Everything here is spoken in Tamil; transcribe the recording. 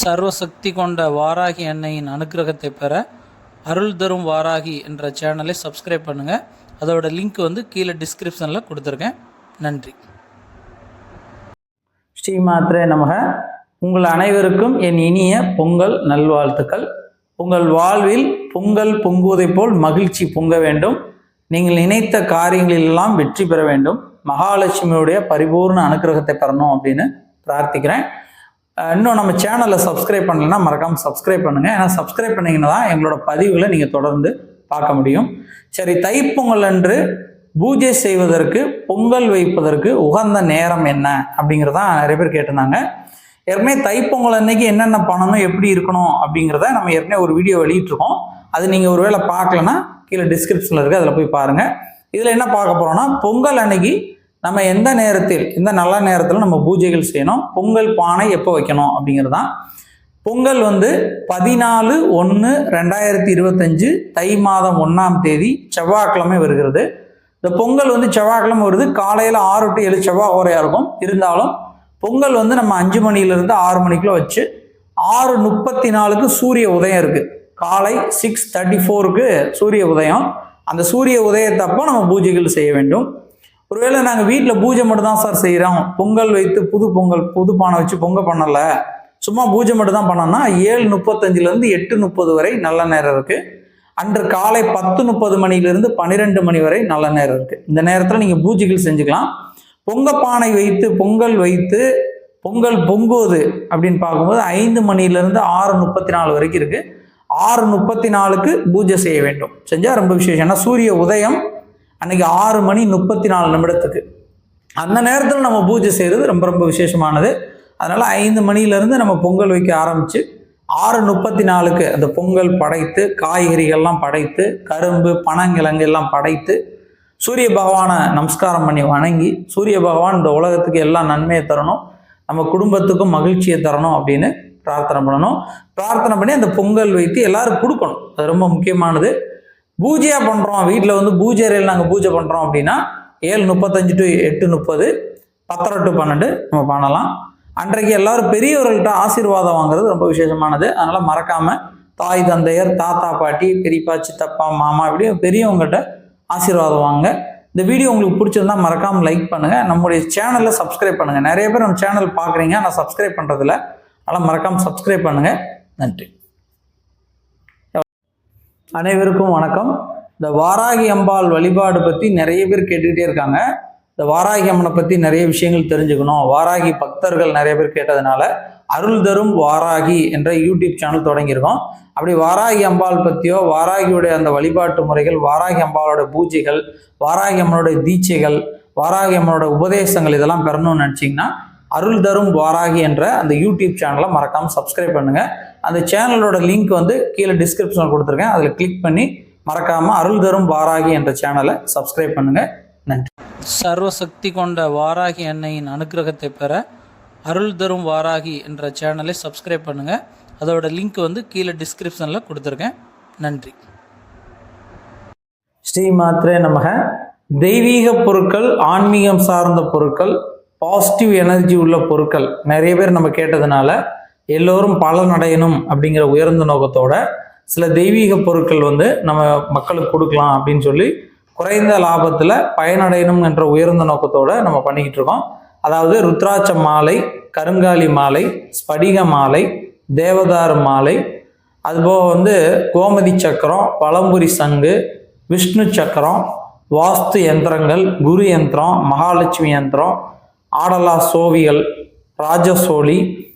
சர்வசக்தி கொண்ட வாராகி அன்னையின் அனுக்கிரகத்தை பெற அருள் தரும் வாராகி என்ற சேனலை சப்ஸ்கிரைப் பண்ணுங்கள் அதோட லிங்க் வந்து கீழே டிஸ்கிரிப்ஷனில் கொடுத்துருக்கேன். நன்றி. ஸ்ரீ மாத்ரே நமக. உங்கள் அனைவருக்கும் என் இனிய பொங்கல் நல்வாழ்த்துக்கள். உங்கள் வாழ்வில் பொங்கல் பொங்குவதைப் போல் மகிழ்ச்சி பொங்க வேண்டும். நீங்கள் நினைத்த காரியங்களிலெல்லாம் வெற்றி பெற வேண்டும். மகாலட்சுமியுடைய பரிபூர்ண அனுகிரகத்தை பெறணும் அப்படின்னு பிரார்த்திக்கிறேன். இன்னும் நம்ம சேனலை சப்ஸ்கிரைப் பண்ணலைன்னா மறக்காமல் சப்ஸ்கிரைப் பண்ணுங்கள் ஏன்னா சப்ஸ்கிரைப் பண்ணீங்கன்னா தான் எங்களோட பதிவுகளை நீங்கள் தொடர்ந்து பார்க்க முடியும். சரி தைப்பொங்கல் அன்று பூஜை செய்வதற்கு பொங்கல் வைப்பதற்கு உகந்த நேரம் என்ன? அப்படிங்கிறதான் நிறைய பேர் கேட்டிருந்தாங்க. ஏற்கனவே தைப்பொங்கல் அன்னைக்கு என்னென்ன பண்ணணும் எப்படி இருக்கணும் அப்படிங்கிறத நம்ம ஏற்கனவே ஒரு வீடியோ வெளியிட்டிருக்கோம். அது நீங்கள் ஒருவேளை பார்க்கலன்னா கீழே டிஸ்கிரிப்ஷனில் இருக்குது அதில் போய் பாருங்கள் இதில் என்ன பார்க்க போகிறோம்னா பொங்கல் அன்னைக்கு நம்ம எந்த நேரத்தில் எந்த நல்ல நேரத்தில் நம்ம பூஜைகள் செய்யணும்? பொங்கல் பானை எப்போ வைக்கணும் அப்படிங்கிறது தான் பொங்கல் வந்து பதினாலு ஒன்று ரெண்டாயிரத்தி இருபத்தஞ்சு தை மாதம் ஒன்றாம் தேதி செவ்வாய்க்கிழமை வருகிறது. இந்த பொங்கல் வந்து செவ்வாய்க்கிழமை வருது. காலையில் ஆறு டு ஏழு செவ்வாய் ஓரையாக இருக்கும். இருந்தாலும் பொங்கல் வந்து நம்ம அஞ்சு மணிலேருந்து ஆறு மணிக்குள்ள வச்சு ஆறு முப்பத்தி நாலுக்கு சூரிய உதயம் இருக்குது காலை சிக்ஸ் தேர்ட்டி ஃபோருக்கு சூரிய உதயம். அந்த சூரிய உதயத்தப்போ நம்ம பூஜைகள் செய்ய வேண்டும். ஒருவேளை நாங்கள் வீட்டில் பூஜை மட்டும் தான் சார் செய்கிறோம் பொங்கல் வைத்து புது பொங்கல் புது பானை வச்சு பொங்கல் பண்ணலை. சும்மா பூஜை மட்டும் தான் பண்ணோம்னா ஏழு முப்பத்தஞ்சிலேருந்து எட்டு முப்பது வரை நல்ல நேரம் இருக்குது அன்று காலை பத்து முப்பது மணியிலிருந்து பன்னிரெண்டு மணி வரை நல்ல நேரம் இருக்குது இந்த நேரத்தில் நீங்கள் பூஜைகள் செஞ்சுக்கலாம். பொங்க பானை வைத்து பொங்கல் வைத்து பொங்கல் பொங்குவது அப்படின்னு பார்க்கும்போது ஐந்து மணிலேருந்து ஆறு முப்பத்தி நாலு வரைக்கும் இருக்குது ஆறு முப்பத்தி நாலுக்கு பூஜை செய்ய வேண்டும். செஞ்சால் ரொம்ப விசேஷம். ஏன்னா சூரிய உதயம் அன்னைக்கு ஆறு மணி முப்பத்தி நாலு நிமிடத்துக்கு. அந்த நேரத்தில் நம்ம பூஜை செய்கிறது ரொம்ப ரொம்ப விசேஷமானது. அதனால் ஐந்து மணிலேருந்து நம்ம பொங்கல் வைக்க ஆரம்பித்து ஆறு முப்பத்தி நாலுக்கு அந்த பொங்கல் படைத்து காய்கறிகள்லாம் படைத்து கரும்பு பனங்கிழங்கு எல்லாம் படைத்து சூரிய பகவானை நமஸ்காரம் பண்ணி வணங்கி சூரிய பகவான் இந்த உலகத்துக்கு எல்லாம் நன்மையை தரணும் நம்ம குடும்பத்துக்கும் மகிழ்ச்சியை தரணும் அப்படின்னு பிரார்த்தனை பண்ணணும். பிரார்த்தனை பண்ணி அந்த பொங்கல் வைத்து எல்லாரும் கொடுக்கணும். அது ரொம்ப முக்கியமானது. பூஜையாக பண்ணுறோம் வீட்டில் வந்து பூஜை அறையில் நாங்கள் பூஜை பண்ணுறோம் அப்படின்னா ஏழு முப்பத்தஞ்சு டு எட்டு முப்பது பத்தரை டு பன்னெண்டு நம்ம பண்ணலாம். அன்றைக்கு எல்லாரும் பெரியவர்கள்ட்ட ஆசீர்வாதம் வாங்குறது ரொம்ப விசேஷமானது. அதனால் மறக்காமல் தாய் தந்தையர் தாத்தா பாட்டி பெரியப்பா சித்தப்பா மாமா இப்படி பெரியவங்ககிட்ட ஆசீர்வாதம் வாங்க இந்த வீடியோ உங்களுக்கு பிடிச்சிருந்தா மறக்காமல் லைக் பண்ணுங்கள் நம்முடைய சேனலை சப்ஸ்கிரைப் பண்ணுங்கள் நிறைய பேர் நம்ம சேனல் பார்க்குறீங்க ஆனால் சப்ஸ்கிரைப் பண்ணுறதில்ல அதனால் மறக்காமல் சப்ஸ்கிரைப் பண்ணுங்கள் நன்றி. அனைவருக்கும் வணக்கம். இந்த வாராகி அம்பாள் வழிபாடு பற்றி நிறைய பேர் கேட்டுக்கிட்டே இருக்காங்க. இந்த வாராகி அம்மனை பற்றி நிறைய விஷயங்கள் தெரிஞ்சுக்கணும். வாராகி பக்தர்கள் நிறைய பேர் கேட்டதுனால அருள் தரும் வாராகி என்ற யூடியூப் சேனல் தொடங்கியிருக்கோம். அப்படி வாராகி அம்பாள் பற்றியோ வாராகியுடைய அந்த வழிபாட்டு முறைகள் வாராகி அம்பாளோட பூஜைகள் வாராகி அம்மனுடைய தீட்சைகள் வாராகி அம்மனோட உபதேசங்கள் இதெல்லாம் பெறணும்னு நினச்சிங்கன்னா அருள் தரும் வாராகி என்ற அந்த யூடியூப் சேனலை மறக்காமல் சப்ஸ்கிரைப் பண்ணுங்கள் அந்த சேனலோட லிங்க் வந்து கீழே டிஸ்கிரிப்ஷனில் கொடுத்துருக்கேன். அதில் கிளிக் பண்ணி மறக்காமல் அருள் தரும் வாராகி என்ற சேனலை சப்ஸ்கிரைப் பண்ணுங்கள் நன்றி. சர்வசக்தி கொண்ட வாராகி அன்னையின் அனுக்கிரகத்தை பெற அருள் தரும் வாராகி என்ற சேனலை சப்ஸ்கிரைப் பண்ணுங்கள் அதோட லிங்க் வந்து கீழே டிஸ்கிரிப்ஷனில் கொடுத்துருக்கேன். நன்றி. ஸ்ரீமாத்ரே நமக. தெய்வீக பொருட்கள் ஆன்மீகம் சார்ந்த பொருட்கள் பாசிட்டிவ் எனர்ஜி உள்ள பொருட்கள். நிறைய பேர் நம்ம கேட்டதுனால எல்லோரும் பலன் அடையணும் அப்படிங்கிற உயர்ந்த நோக்கத்தோட சில தெய்வீக பொருட்கள் வந்து நம்ம மக்களுக்கு கொடுக்கலாம் அப்படின்னு சொல்லி குறைந்த லாபத்தில் பயனடையணும் என்ற உயர்ந்த நோக்கத்தோட நம்ம பண்ணிக்கிட்டு இருக்கோம். அதாவது ருத்ராட்ச மாலை கருங்காலி மாலை ஸ்படிக மாலை தேவதாரு மாலை அதுபோக வந்து கோமதி சக்கரம் பழம்புரி சங்கு விஷ்ணு சக்கரம் வாஸ்து யந்திரங்கள் குரு யந்திரம் மகாலட்சுமி யந்திரம் ஆடலா சோவிகள் ராஜசோழி